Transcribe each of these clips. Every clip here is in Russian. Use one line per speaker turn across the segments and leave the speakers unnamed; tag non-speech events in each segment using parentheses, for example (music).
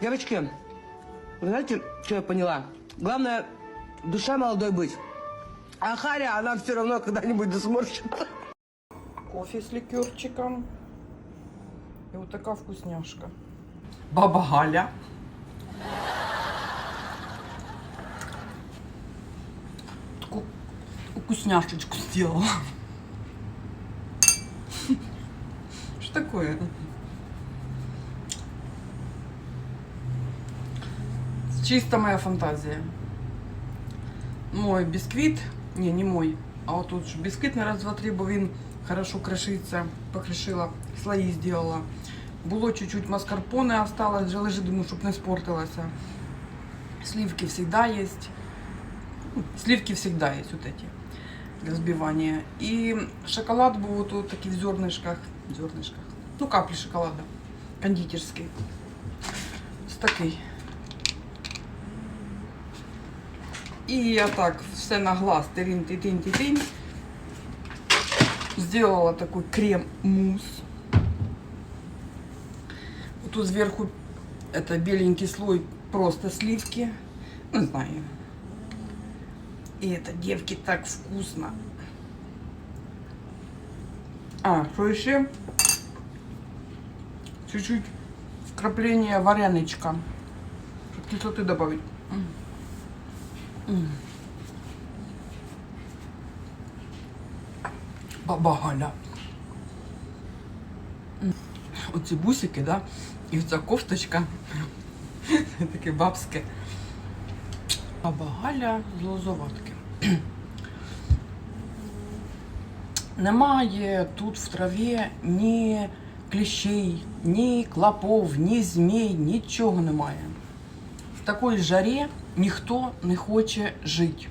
Девочки, вы знаете, что я поняла? Главное, душа молодой быть. А Харя, она все равно когда-нибудь досморщит.
Кофе с ликерчиком. И вот такая вкусняшка. Баба Галя. Такую вкусняшечку сделала. Что такое? Чисто моя фантазия. Мой бісквіт, ні, не мой, а от тут ж бісквіт на раз, два, три, бо він хорошо крашиться, покришила, слої зробила. Було чуть-чуть маскарпоне осталось, вже лежить, думаю, щоб не спортилося. Сливки всегда есть. Ну, Сливки всегда есть вот эти для взбивания. И шоколад был вот, вот такий в зернышках, зернышках, ну каплі шоколада, кондитерський. Ось такий. І я так все на глаз тирин тирин тирин Сделала такой крем-мусс. Вот тут сверху это беленький слой просто сливки. Не знаю. И это, девки, так вкусно. А, что еще? Чуть-чуть вкрапление вареничка. Чтобы кислоты добавить. Баба Галя. Оці бусики, да? І оця кофточка. (laughs) Таке бабське. Баба Галя з лозоватки. (clears throat) Немає тут в траві ні кліщей, ні клопов, ні змій, нічого немає. В такій жарі ніхто не хоче жити.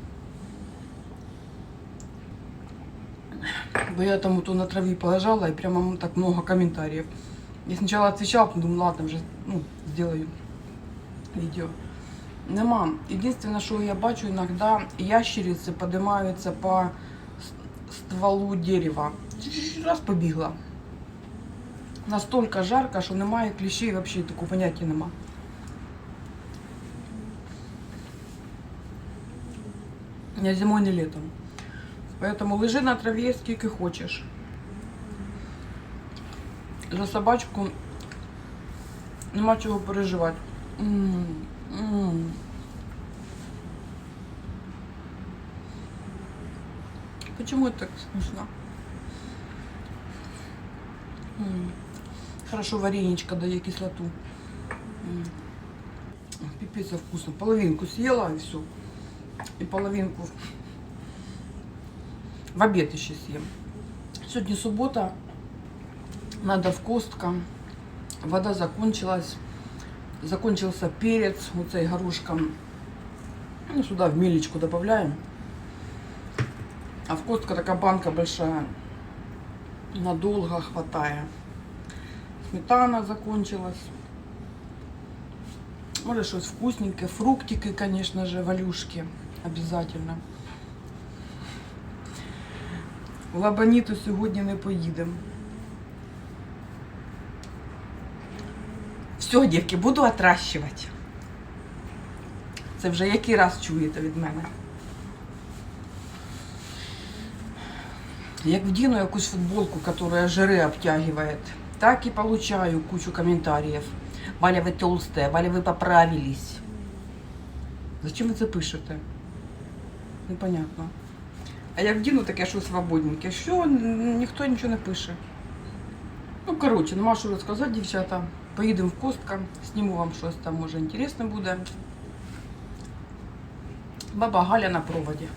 Бо я там то на траві полежала и прямо так много комментариев. Я сначала отвечала, потом думаю, ладно, вже ну, сделаю відео. Нема. Единственное, що я бачу, иногда ящериці поднимаются по с- стволу дерева. Раз побігла. Настолько жарко, що немає кліщей, вообще такого поняття нема. Не зимой, не летом. Поэтому лежи на траві скільки хочеш. За собачку нема чого переживати. М, м. Почему это так смешно? М. Хорошо вареничка дає кислоту. М. Пипец а вкусно. Половинку съела и все. И половинку в обед еще съем. Сегодня суббота. Надо в костка. Вода закончилась. Закончился перец. Вот цей горошком. Ну, сюда в мелечку добавляем. А в костка такая банка большая. Надолго хватает. Сметана закончилась. Может, что-то вкусненькое. Фруктики, конечно же, валюшки. Обязательно. В Лабаніту сьогодні не поїдемо. Все, дівки, буду отращувати. Це вже який раз чуєте від мене. Як вдіну якусь футболку, яка жири обтягивает, так і получаю кучу коментарів. Валя, ви толстая, Валя, ви поправились. Зачем ви це пишете? Непонятно. А як вдіну таке що свободненьке, що н- ніхто нічого не пише. Ну, коротше, нема що розказати, дівчата. Поїдемо в Костка, зніму вам щось там, може, інтересне буде. Баба Галя на проводі.